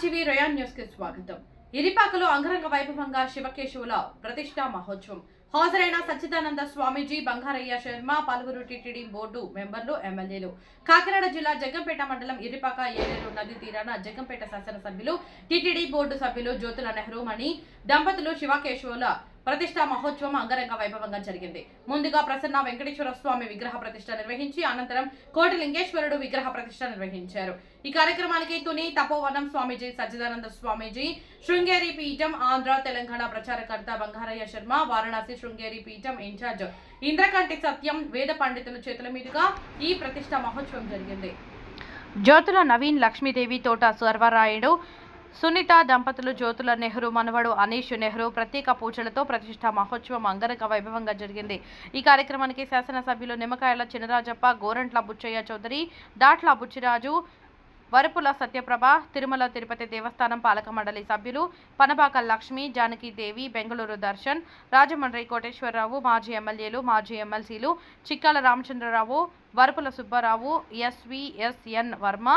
RGV rayon న్యూస్కి స్వాగతం. ఇరిపాకలో అంగరంగ వైభవంగా శివకేశవుల ప్రతిష్టా మహోత్సవం. హాజరైన సచ్చిదానంద స్వామీజీ బంగారయ్య శర్మ పలువురు టీటీడీ బోర్డు మెంబర్లు ఎమ్మెల్యేలు. కాకినాడ జిల్లా జగ్గంపేట మండలం ఇరిపాక ఏలేరు నది తీరాన జగ్గంపేట శాసనసభ్యులు టీటీడీ బోర్డు సభ్యులు జ్యోతుల నెహ్రూ మణి దంపతులు శివకేశవుల ప్రతిష్టా మహోత్సవం అంగరంగ వైభవంగా జరిగింది. ముందుగా ప్రసన్న వెంకటేశ్వర స్వామి విగ్రహ ప్రతిష్ట నిర్వహించి అనంతరం కోటి లింగేశ్వరుడు విగ్రహ ప్రతిష్ట నిర్వహించారు. ఈ కార్యక్రమానికి తుని తపోవనం స్వామీజీ సచ్చిదానంద స్వామీజీ శృంగేరి పీఠం ఆంధ్ర తెలంగాణ ప్రచారకర్త బంగారయ్య శర్మ వారణాసి శృంగేరి పీఠం ఇన్ఛార్జ్. ఇంద్రకంటి సత్యం వేద పండితుల చేతుల మీదుగా ఈ ప్రతిష్ట మహోత్సవం జరిగింది. జ్యోతుల నవీన్ లక్ష్మీదేవి తోట సర్వరాయుడు సునీత దంపతులు జ్యోతుల నెహ్రూ మనవడు అనీష్ నెహ్రూ ప్రత్యేక పూజలతో ప్రతిష్ట మహోత్సవం అంగరంగ వైభవంగా జరిగింది. ఈ కార్యక్రమానికి శాసనసభ్యులు నిమ్మకాయల చినరాజప్ప గోరంట్ల బుచ్చయ్య చౌదరి దాట్ల బుచ్చిరాజు వరపుల సత్యప్రభ తిరుమల తిరుపతి దేవస్థానం పాలక మండలి సభ్యులు పనబాక లక్ష్మి జానకీదేవి బెంగళూరు దర్శన్ రాజమండ్రి కోటేశ్వరరావు మాజీ ఎమ్మెల్యేలు మాజీ ఎమ్మెల్సీలు Chikkala Ramachandrarao Varapula Subbarao S V S N Varma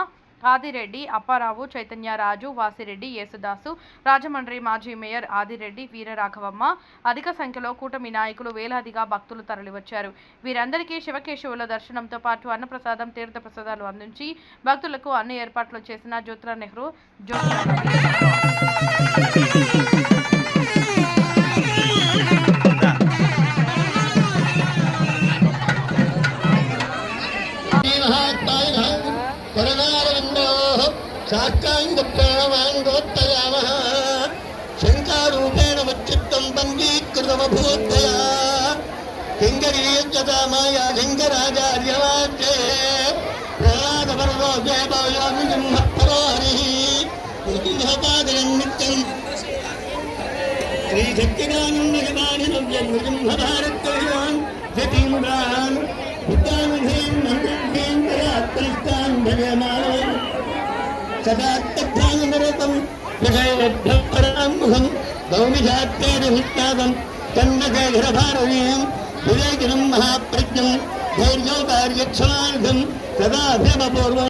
Adireddy Apparao Chaitanyaraju Vasireddy Yesudasu Rajahmundry మాజీ మేయర్ ఆదిరెడ్డి వీరరాఘవమ్మ. అధిక సంఖ్యలో కూటమి నాయకులు వేలాదిగా భక్తులు తరలివచ్చారు. వీరందరికీ శివకేశవుల దర్శనంతో పాటు అన్నప్రసాదం తీర్థ ప్రసాదాలు అందించి భక్తులకు అన్ని ఏర్పాట్లు చేసిన జ్యోతిరా నెహ్రూ జ్యోతిరా. சாக்காங்கோத்தயாம சங்காரூபேண மச்சித்தம் பந்தீகிருதமபூத்தயா கிங்கரீயதா மாயா கிங்கராஜாரியவாச்சே பிரலாத பரதோ தேவயோமி ஜிம்மப்பரோஹரி நித்யம் ஸ்ரீசக்திகானம் நிகமானி நவ்யம் நிஜம்பாரத்தான் ஜதீமுடான் புத்தானுதேன் நந்தேந்திராத்ரிஸ்தான் பகமா సదాత్తభ్రాంగరూపం విషయవద్ధపరాముఖం గౌమిజాత్యేరిహిష్టాదం చంద్రశేఖరభారవీయం వివేకినం మహాప్రజ్ఞం ధైర్యోకార్యక్షమార్థం సదాభిమపూర్వం